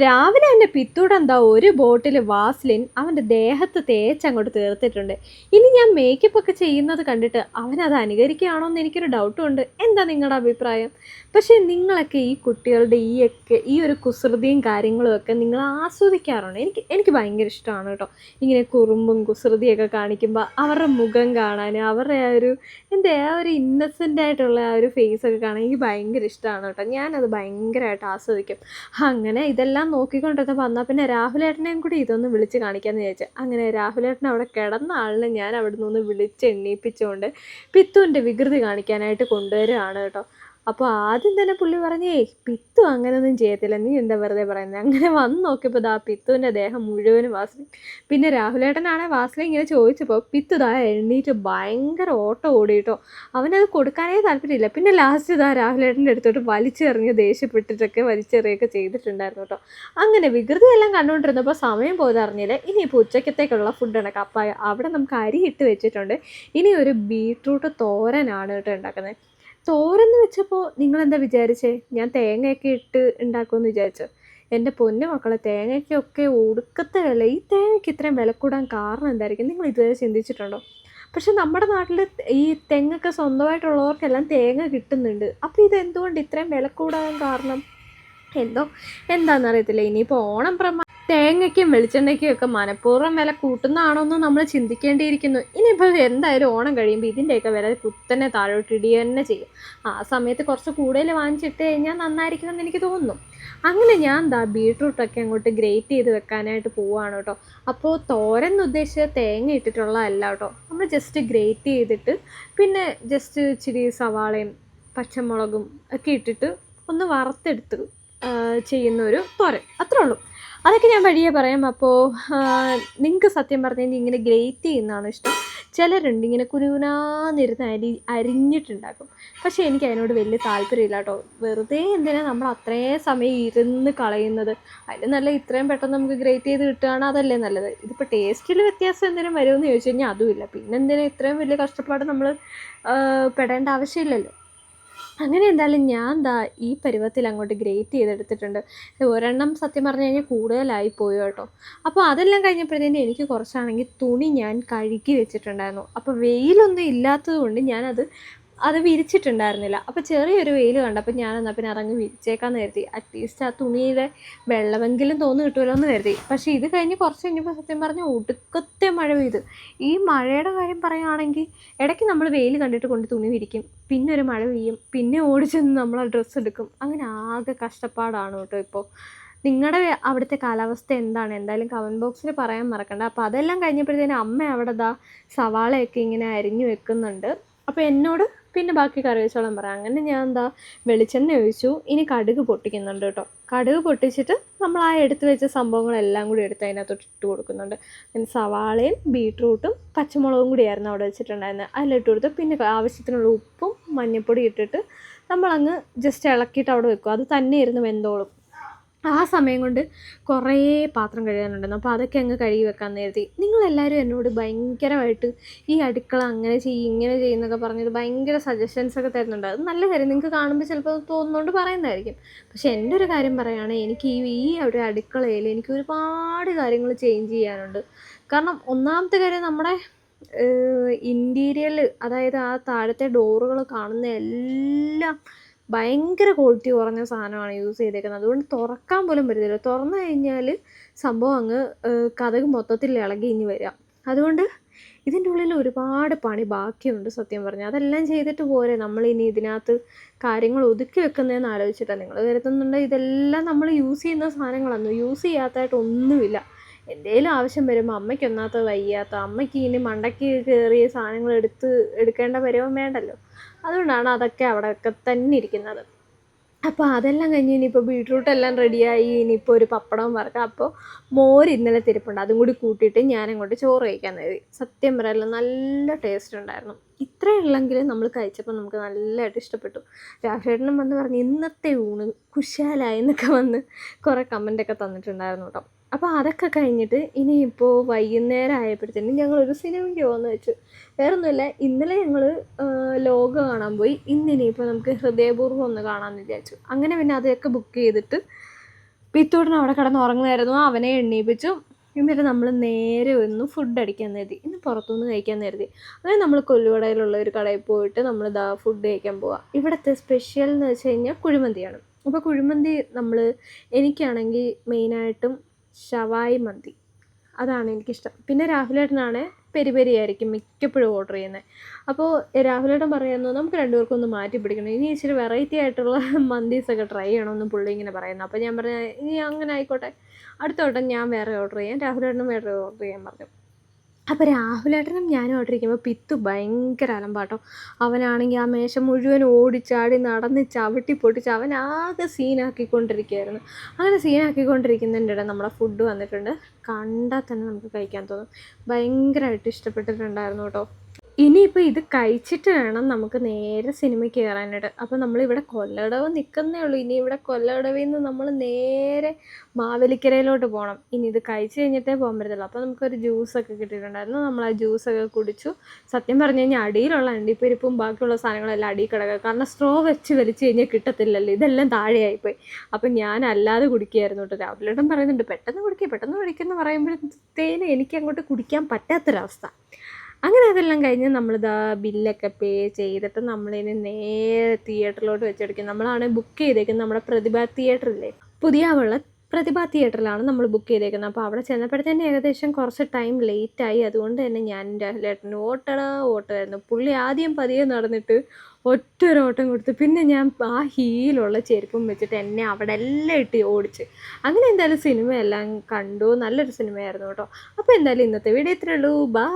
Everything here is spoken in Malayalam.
രാവിലെ എന്റെ പിത്തൂടെ എന്താ ഒരു ബോട്ടിൽ വാസ്ലിൻ അവന്റെ ദേഹത്ത് തേച്ചങ്ങോട്ട് തീർത്തിട്ടുണ്ട്. ഇനി ഞാൻ മേക്കപ്പ് ഒക്കെ ചെയ്യുന്നത് കണ്ടിട്ട് അവനത് അനുകരിക്കുകയാണോ എന്ന് എനിക്കൊരു ഡൗട്ടുണ്ട് എന്താ നിങ്ങളുടെ അഭിപ്രായം? പക്ഷേ നിങ്ങളൊക്കെ ഈ കുട്ടികളുടെ ഈ ഒക്കെ ഈ ഒരു കുസൃതിയും കാര്യങ്ങളും ഒക്കെ നിങ്ങൾ ആസ്വദിക്കാറുണ്ട്? എനിക്ക് എനിക്ക് ഭയങ്കര ഇഷ്ടമാണ് കേട്ടോ. ഇങ്ങനെ കുറുമ്പും കുസൃതിയൊക്കെ കാണിക്കുമ്പോൾ അവരുടെ മുഖം കാണാൻ അവരുടെ ആ ഒരു എന്താ ആ ഒരു ഇന്നസെന്റ് ആയിട്ടുള്ള ആ ഒരു ഫേസ് ഒക്കെ കാണാൻ എനിക്ക് ഭയങ്കര ഇഷ്ടമാണ് കേട്ടോ. ഞാനത് ഭയങ്കരമായിട്ട് ആസ്വദിക്കും. അങ്ങനെ ഇതെല്ലാം നോക്കിക്കൊണ്ടിരുന്നപ്പോൾ വന്നാൽ പിന്നെ രാഹുലേട്ടനെയും കൂടി ഇതൊന്ന് വിളിച്ച് കാണിക്കാമെന്ന് വിചാരിച്ചു. അങ്ങനെ രാഹുലേട്ടൻ അവിടെ കിടന്ന ആളിനെ ഞാൻ അവിടെ നിന്ന് വിളിച്ച് എണ്ണീപ്പിച്ചുകൊണ്ട് പിത്തുവിന്റെ വികൃതി കാണിക്കാനായിട്ട് കൊണ്ടുവരികയാണ് കേട്ടോ. അപ്പോൾ ആദ്യം തന്നെ പുള്ളി പറഞ്ഞേ പിത്തു അങ്ങനെയൊന്നും ചെയ്യത്തില്ല. നീ എന്താ വെറുതെ പറയുന്നത് അങ്ങനെ വന്ന് നോക്കിയപ്പോൾ ദാ പിത്തുവിന്റെ ദേഹം മുഴുവനും വാസന പിന്നെ രാഹുലേട്ടനാണെ വാസന ഇങ്ങനെ ചോദിച്ചപ്പോൾ പിത്തു ദാ എണ്ണീറ്റ് ഭയങ്കര ഓട്ടം ഓടിയിട്ടോ. അവനത് കൊടുക്കാനേ താല്പര്യമില്ല. പിന്നെ ലാസ്റ്റ് ഇതാ രാഹുലേട്ടന്റെ അടുത്തോട്ട് വലിച്ചെറിഞ്ഞ് ദേഷ്യപ്പെട്ടിട്ടൊക്കെ വലിച്ചെറിയൊക്കെ ചെയ്തിട്ടുണ്ടായിരുന്നു കേട്ടോ. അങ്ങനെ വികൃതിയെല്ലാം കണ്ടുകൊണ്ടിരുന്നപ്പോൾ സമയം പോയതറിഞ്ഞില്ല ഇനിയിപ്പോൾ ഉച്ചക്കത്തേക്കുള്ള ഫുഡാണ്. കപ്പ അവിടെ നമുക്ക് അരി ഇട്ട് വെച്ചിട്ടുണ്ട്. ഇനി ഒരു ബീട്രൂട്ട് തോരനാണ് കേട്ടോ ഉണ്ടാക്കുന്നത്. തോരെന്ന് വെച്ചപ്പോൾ നിങ്ങളെന്താ വിചാരിച്ചേ? ഞാൻ തേങ്ങയൊക്കെ ഇട്ട് ഉണ്ടാക്കുമെന്ന് വിചാരിച്ചു. എന്റെ പൊന്നു മക്കളെ തേങ്ങയ്ക്കൊക്കെ ഒടുക്കത്തെ വില. ഈ തേങ്ങയ്ക്ക് ഇത്രയും വില കൂടാൻ കാരണം എന്തായിരിക്കും? നിങ്ങൾ ഇതുവരെ ചിന്തിച്ചിട്ടുണ്ടോ? പക്ഷെ നമ്മുടെ നാട്ടിൽ ഈ തെങ്ങൊക്കെ സ്വന്തമായിട്ടുള്ളവർക്കെല്ലാം തേങ്ങ കിട്ടുന്നുണ്ട്. അപ്പോൾ ഇതെന്തുകൊണ്ട് ഇത്രയും വില കൂടാൻ കാരണം? എന്തോ എന്താണെന്നറിയത്തില്ല ഇനിയിപ്പോൾ ഓണം പ്രമാ തേങ്ങയ്ക്കും വെളിച്ചെണ്ണയ്ക്കും ഒക്കെ മനഃപൂർവം വില കൂട്ടുന്നതാണോന്ന് നമ്മൾ ചിന്തിക്കേണ്ടിയിരിക്കുന്നു. ഇനിയിപ്പോൾ എന്തായാലും ഓണം കഴിയുമ്പോൾ ഇതിന്റെയൊക്കെ വില കുത്തനെ താഴോട്ട് ഇടിയ തന്നെ ചെയ്യും. ആ സമയത്ത് കുറച്ച് കൂടുതൽ വാങ്ങിച്ചിട്ട് കഴിഞ്ഞാൽ നന്നായിരിക്കുമെന്ന് എനിക്ക് തോന്നുന്നു. അങ്ങനെ ഞാൻ എന്താ ബീട്രൂട്ടൊക്കെ അങ്ങോട്ട് ഗ്രേറ്റ് ചെയ്ത് വെക്കാനായിട്ട് പോവുകയാണ് കേട്ടോ. അപ്പോൾ തോരൻ ഉദ്ദേശിച്ച തേങ്ങ ഇട്ടിട്ടുള്ളതല്ല കേട്ടോ. നമ്മൾ ജസ്റ്റ് ഗ്രേറ്റ് ചെയ്തിട്ട് പിന്നെ ജസ്റ്റ് ഇച്ചിരി സവാളയും പച്ചമുളകും ഒക്കെ ഇട്ടിട്ട് ഒന്ന് വറുത്തെടുത്ത് ചെയ്യുന്ന ഒരു തോരൻ അത്രേ ഉള്ളൂ. അതൊക്കെ ഞാൻ വഴിയെ പറയാം. അപ്പോൾ നിങ്ങൾക്ക് സത്യം പറഞ്ഞു ഇങ്ങനെ ഗ്രേറ്റ് ചെയ്യുന്നതാണ് ഇഷ്ടം. ചിലരുണ്ട് ഇങ്ങനെ കുരുകുനാന്നിരുന്ന് അരി അരിഞ്ഞിട്ടുണ്ടാക്കും. പക്ഷേ എനിക്ക് അതിനോട് വലിയ താല്പര്യമില്ല കേട്ടോ. വെറുതെ എന്തിനാണ് നമ്മൾ അത്രയും സമയം ഇരുന്ന് കളയുന്നത്? അതിൽ നല്ല ഇത്രയും പെട്ടെന്ന് നമുക്ക് ഗ്രേറ്റ് ചെയ്ത് കിട്ടുകയാണ് അതല്ലേ നല്ലത്. ഇതിപ്പോൾ ടേസ്റ്റിൽ വ്യത്യാസം എന്തെങ്കിലും വരുമെന്ന് ചോദിച്ചു കഴിഞ്ഞാൽ അതുമില്ല. പിന്നെ എന്തിനാ ഇത്രയും വലിയ കഷ്ടപ്പാട് നമ്മൾ പെടേണ്ട ആവശ്യമില്ലല്ലോ. അങ്ങനെ എന്തായാലും ഞാൻ ദാ ഈ പരുവത്തിൽ അങ്ങോട്ട് ഗ്രേറ്റ് ചെയ്തെടുത്തിട്ടുണ്ട്. ഒരെണ്ണം സത്യം പറഞ്ഞു കഴിഞ്ഞാൽ കൂടുതലായി പോയി കേട്ടോ. അപ്പോൾ അതെല്ലാം കഴിഞ്ഞപ്പോഴത്തേനും എനിക്ക് കുറച്ചാണെങ്കിൽ തുണി ഞാൻ കഴുകി വെച്ചിട്ടുണ്ടായിരുന്നു. അപ്പോൾ വെയിലൊന്നും ഇല്ലാത്തത് കൊണ്ട് ഞാനത് അത് വിരിച്ചിട്ടുണ്ടായിരുന്നില്ല. അപ്പോൾ ചെറിയൊരു വെയിൽ കണ്ടപ്പോൾ ഞാൻ എന്നാൽ പിന്നെ ഇറങ്ങി വിരിച്ചേക്കാന്ന് കരുതി. അറ്റ്ലീസ്റ്റ് ആ തുണിയുടെ വെള്ളമെങ്കിലും തോന്നു കിട്ടുമല്ലോ എന്ന് കരുതി. പക്ഷേ ഇത് കഴിഞ്ഞ് കുറച്ച് കഴിഞ്ഞപ്പോൾ സത്യം പറഞ്ഞാൽ ഒടുക്കത്തെ മഴ പെയ്തു. ഈ മഴയുടെ കാര്യം പറയുകയാണെങ്കിൽ ഇടയ്ക്ക് നമ്മൾ വെയിൽ കണ്ടിട്ട് കൊണ്ട് തുണി വിരിക്കും. പിന്നെ ഒരു മഴ പെയ്യും. പിന്നെ ഓടിച്ചെന്ന് നമ്മൾ ആ ഡ്രസ്സ് എടുക്കും. അങ്ങനെ ആകെ കഷ്ടപ്പാടാണ് കേട്ടോ ഇപ്പോൾ നിങ്ങളുടെ അവിടുത്തെ കാലാവസ്ഥ എന്താണ്? എന്തായാലും കമന്റ് ബോക്സിൽ പറയാൻ മറക്കണ്ട. അപ്പോൾ അതെല്ലാം കഴിഞ്ഞപ്പോഴത്തേനും അമ്മ അവിടെ ദാ സവാളയൊക്കെ ഇങ്ങനെ അരിഞ്ഞു വെക്കുന്നുണ്ട്. അപ്പോൾ എന്നോട് പിന്നെ ബാക്കി കറി വെച്ചോളം പറയാം. അങ്ങനെ ഞാൻ എന്താ വെളിച്ചെണ്ണ ഒഴിച്ചു. ഇനി കടുക് പൊട്ടിക്കുന്നുണ്ട് കേട്ടോ. കടുക് പൊട്ടിച്ചിട്ട് നമ്മൾ ആ എടുത്ത് വെച്ച സംഭവങ്ങളെല്ലാം കൂടി എടുത്ത് അതിനകത്തോട്ട് ഇട്ട് കൊടുക്കുന്നുണ്ട്. പിന്നെ സവാളയും ബീട്രൂട്ടും പച്ചമുളകും കൂടി ആയിരുന്നു അവിടെ വെച്ചിട്ടുണ്ടായിരുന്നത്. അതിലിട്ട് കൊടുത്ത്. പിന്നെ ആവശ്യത്തിനുള്ള ഉപ്പും മഞ്ഞൾപ്പൊടി ഇട്ടിട്ട് നമ്മളങ്ങ് ജസ്റ്റ് ഇളക്കിയിട്ട് അവിടെ വെക്കും. അത് തന്നെ ഇരുന്ന് വെന്തോളും. ആ സമയം കൊണ്ട് കുറേ പാത്രം കഴുകാനുണ്ടായിരുന്നു. അപ്പോൾ അതൊക്കെ അങ്ങ് കഴുകി വെക്കാൻ കരുതി നിങ്ങളെല്ലാവരും എന്നോട് ഭയങ്കരമായിട്ട് ഈ അടുക്കള അങ്ങനെ ചെയ്യും ഇങ്ങനെ ചെയ്യുന്നൊക്കെ പറഞ്ഞിട്ട് ഭയങ്കര സജഷൻസ് ഒക്കെ തരുന്നുണ്ട്. അത് നല്ല കാര്യം. നിങ്ങൾക്ക് കാണുമ്പോൾ ചിലപ്പോൾ തോന്നുന്നതുകൊണ്ട് പറയുന്നതായിരിക്കും. പക്ഷെ എന്റെ ഒരു കാര്യം പറയുകയാണെങ്കിൽ എനിക്ക് ഈ ഈ ഒരു അടുക്കളയിൽ എനിക്ക് ഒരുപാട് കാര്യങ്ങൾ ചേഞ്ച് ചെയ്യാനുണ്ട്. കാരണം ഒന്നാമത്തെ കാര്യം നമ്മുടെ ഇന്റീരിയൽ അതായത് ആ താഴത്തെ ഡോറുകൾ കാണുന്ന എല്ലാം ഭയങ്കര ക്വാളിറ്റി കുറഞ്ഞ സാധനമാണ് യൂസ് ചെയ്തേക്കുന്നത്. അതുകൊണ്ട് തുറക്കാൻ പോലും പറ്റത്തില്ല. തുറന്നു കഴിഞ്ഞാൽ സംഭവം അങ്ങ് കഥക് മൊത്തത്തിൽ ഇളകി ഇനി വരാം. അതുകൊണ്ട് ഇതിന്റെ ഉള്ളിൽ ഒരുപാട് പണി ബാക്കിയുണ്ട് സത്യം പറഞ്ഞാൽ അതെല്ലാം ചെയ്തിട്ട് പോരെ. നമ്മൾ ഇനി ഇതിനകത്ത് കാര്യങ്ങൾ ഒതുക്കി വെക്കുന്നതെന്ന് ആലോചിച്ചിട്ടാണ് നിങ്ങൾ കരുതുന്നുണ്ട്. ഇതെല്ലാം നമ്മൾ യൂസ് ചെയ്യുന്ന സാധനങ്ങളാണ്. യൂസ് ചെയ്യാത്തതായിട്ട് ഒന്നുമില്ല. എന്തേലും ആവശ്യം വരുമ്പോൾ അമ്മയ്ക്ക് ഒന്നാത്ത വയ്യാത്ത അമ്മയ്ക്ക് ഇനി മണ്ടയ്ക്ക് കയറിയ സാധനങ്ങൾ എടുത്ത് എടുക്കേണ്ട പരുവം വേണ്ടല്ലോ. അതുകൊണ്ടാണ് അതൊക്കെ അവിടെയൊക്കെ തന്നെ ഇരിക്കുന്നത്. അപ്പോൾ അതെല്ലാം കഴിഞ്ഞ് ഇനിയിപ്പോൾ ബീട്രൂട്ട് എല്ലാം റെഡിയായി ഇനിയിപ്പോൾ ഒരു പപ്പടവും വറക്കാം. അപ്പോൾ മോര് ഇന്നലെ തിരുപ്പുണ്ട്. അതും കൂടി കൂട്ടിയിട്ട് ഞാൻ അങ്ങോട്ട് ചോറ് കഴിക്കാൻ കരുതി സത്യം പറയാമല്ലോ നല്ല ടേസ്റ്റ് ഉണ്ടായിരുന്നു. ഇത്രയുള്ളെങ്കിലും നമ്മൾ കഴിച്ചപ്പോൾ നമുക്ക് നല്ലതായിട്ട് ഇഷ്ടപ്പെട്ടു. രാഘവേട്ടനും വന്ന് പറഞ്ഞു ഇന്നത്തെ ഊണ് കുശാലായി എന്നൊക്കെ വന്ന് കുറേ കമന്റൊക്കെ തന്നിട്ടുണ്ടായിരുന്നു കേട്ടോ. അപ്പോൾ അതൊക്കെ കഴിഞ്ഞിട്ട് ഇനിയിപ്പോൾ വൈകുന്നേരം ആയപ്പോഴത്തേനും ഞങ്ങളൊരു സിനിമയ്ക്ക് പോകുന്ന വെച്ചു. വേറൊന്നുമില്ല ഇന്നലെ ഞങ്ങൾ ലോഗ് കാണാൻ പോയി. ഇന്നിനിയിപ്പോൾ നമുക്ക് ഹൃദയപൂർവം ഒന്ന് കാണാമെന്ന് വിചാരിച്ചു. അങ്ങനെ പിന്നെ അതൊക്കെ ബുക്ക് ചെയ്തിട്ട് പിത്തൂടൻ അവിടെ കിടന്ന് ഉറങ്ങുമായിരുന്നു അവനെ എണ്ണീപ്പിച്ചു. എന്നിട്ട് നമ്മൾ നേരെ ഒന്ന് ഫുഡ് അടിക്കാൻ കരുതി. ഇന്ന് പുറത്തുനിന്ന് കഴിക്കാൻ കരുതി. അങ്ങനെ നമ്മൾ കൊല്ലുവടയിലുള്ള ഒരു കടയിൽ പോയിട്ട് നമ്മൾ ദാ ഫുഡ് കഴിക്കാൻ പോവാം. ഇവിടുത്തെ സ്പെഷ്യൽ എന്ന് വെച്ച് കഴിഞ്ഞാൽ കുഴിമന്തിയാണ്. അപ്പോൾ കുഴിമന്തി നമ്മൾ എനിക്കാണെങ്കിൽ മെയിനായിട്ടും ഷവായി മന്തി. അതാണ് എനിക്കിഷ്ടം. പിന്നെ രാഹുലേട്ടനാണ് പെരി പെരി ആയിരിക്കും മിക്കപ്പോഴും ഓർഡർ ചെയ്യുന്നത്. അപ്പോൾ രാഹുലേട്ടൻ പറയുന്നു നമുക്ക് രണ്ടുപേർക്കും ഒന്ന് മാറ്റി പിടിക്കണം. ഇനി ഇച്ചിരി വെറൈറ്റി ആയിട്ടുള്ള മന്തീസൊക്കെ ട്രൈ ചെയ്യണമെന്ന് പുള്ളി ഇങ്ങനെ പറയുന്നു. അപ്പോൾ ഞാൻ പറഞ്ഞു ഇനി അങ്ങനെ ആയിക്കോട്ടെ. അടുത്ത വട്ടം ഞാൻ വേറെ ഓർഡർ ചെയ്യാം. രാഹുലേട്ടനും വേറെ ഓർഡർ ചെയ്യാൻ പറഞ്ഞു. അപ്പോൾ രാഹുലേട്ടനും ഞാനും ഓർഡർ പിത്തു ഭയങ്കര അലമ്പാട്ടോ. അവനാണെങ്കിൽ ആ മേശ മുഴുവൻ ഓടിച്ചാടി നടന്ന് ചവിട്ടി പൊട്ടിച്ച് അവൻ ആകെ സീനാക്കിക്കൊണ്ടിരിക്കുകയായിരുന്നു. അങ്ങനെ സീനാക്കിക്കൊണ്ടിരിക്കുന്നതിന്റെ ഇടയിൽ നമ്മുടെ ഫുഡ് വന്നിട്ടുണ്ട്. കണ്ടാൽ തന്നെ നമുക്ക് കഴിക്കാൻ തോന്നും. ഭയങ്കരമായിട്ട് ഇഷ്ടപ്പെട്ടിട്ടുണ്ടായിരുന്നു കേട്ടോ. ഇനിയിപ്പോൾ ഇത് കഴിച്ചിട്ട് വേണം നമുക്ക് നേരെ സിനിമയ്ക്ക് കയറാനായിട്ട്. അപ്പോൾ നമ്മളിവിടെ കൊല്ലടവ് നിൽക്കുന്നേ ഉള്ളൂ. ഇനി ഇവിടെ കൊല്ലടവിൽ നിന്ന് നമ്മൾ നേരെ മാവേലിക്കരയിലോട്ട് പോകണം ഇനി ഇത് കഴിച്ച് കഴിഞ്ഞിട്ടേ പോകാൻ പറ്റത്തുള്ളൂ. അപ്പോൾ നമുക്കൊരു ജ്യൂസൊക്കെ കിട്ടിയിട്ടുണ്ടായിരുന്നു. നമ്മൾ ആ ജ്യൂസൊക്കെ കുടിച്ചു. സത്യം പറഞ്ഞു കഴിഞ്ഞാൽ അടിയിലുള്ള അണ്ടിപ്പരിപ്പും ബാക്കിയുള്ള സാധനങ്ങളെല്ലാം അടിയിൽ കിടക്കുക. കാരണം സ്ട്രോ വെച്ച് വലിച്ചു കഴിഞ്ഞാൽ കിട്ടത്തില്ലല്ലോ. ഇതെല്ലാം താഴെയായിപ്പോയി. അപ്പം ഞാൻ അല്ലാതെ കുടിക്കുകയായിരുന്നു കേട്ടോ. രാവിലെ പറയുന്നുണ്ട് പെട്ടെന്ന് കുടിക്കുക പെട്ടെന്ന് കുടിക്കുമെന്ന് പറയുമ്പോഴത്തേന് എനിക്ക് അങ്ങോട്ട് കുടിക്കാൻ പറ്റാത്തൊരവസ്ഥ. അങ്ങനെ അതെല്ലാം കഴിഞ്ഞ് നമ്മളിതാ ബില്ലൊക്കെ പേ ചെയ്തിട്ട് നമ്മളിനി നേരെ തിയേറ്ററിലോട്ട് വെച്ചെടുക്കും. നമ്മളാണ് ബുക്ക് ചെയ്തേക്കുന്നത്. നമ്മുടെ പ്രതിഭ തിയേറ്ററില്ലേ? പുതിയ പുതിയാവുള്ള പ്രതിഭ തിയേറ്ററിലാണ് നമ്മൾ ബുക്ക് ചെയ്തേക്കുന്നത്. അപ്പോൾ അവിടെ ചെന്നപ്പോഴത്തേന് ഏകദേശം കുറച്ച് ടൈം ലേറ്റ് ആയി. അതുകൊണ്ട് തന്നെ ഞാൻ രാഹുലേട്ടന് ഓട്ടട ഓട്ടമായിരുന്നു പുള്ളി ആദ്യം പതിയെ നടന്നിട്ട് ഒറ്റ ഒരു ഓട്ടം കൊടുത്തു. പിന്നെ ഞാൻ ആ ഹീലുള്ള ചെരുപ്പും വെച്ചിട്ട് എന്നെ അവിടെ എല്ലാം ഇട്ട് ഓടിച്ച്. അങ്ങനെ എന്തായാലും സിനിമയെല്ലാം കണ്ടു. നല്ലൊരു സിനിമയായിരുന്നു കേട്ടോ. അപ്പോൾ എന്തായാലും ഇന്നത്തെ വീഡിയോ ഇത്രയേ ഉള്ളൂ. ബാ